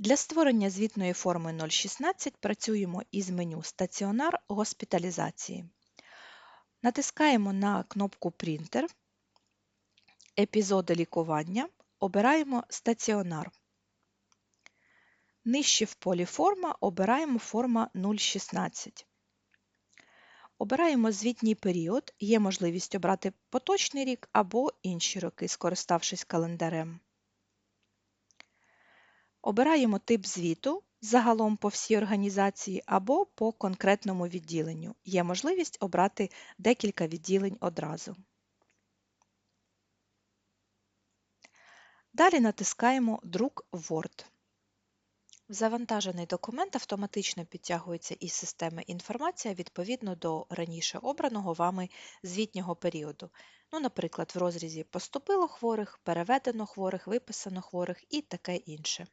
Для створення звітної форми 016 працюємо із меню Стаціонар госпіталізації. Натискаємо на кнопку Принтер, епізоди лікування, обираємо Стаціонар. Нижче в полі Форма обираємо форма 016. Обираємо звітній період, є можливість обрати поточний рік або інші роки, скориставшись календарем. Обираємо тип звіту загалом по всій організації або по конкретному відділенню. Є можливість обрати декілька відділень одразу. Далі натискаємо Друк Word. Завантажений документ автоматично підтягується із системи інформація відповідно до раніше обраного вами звітнього періоду. Ну, Наприклад, в розрізі Поступило хворих, переведено хворих, виписано хворих і таке інше.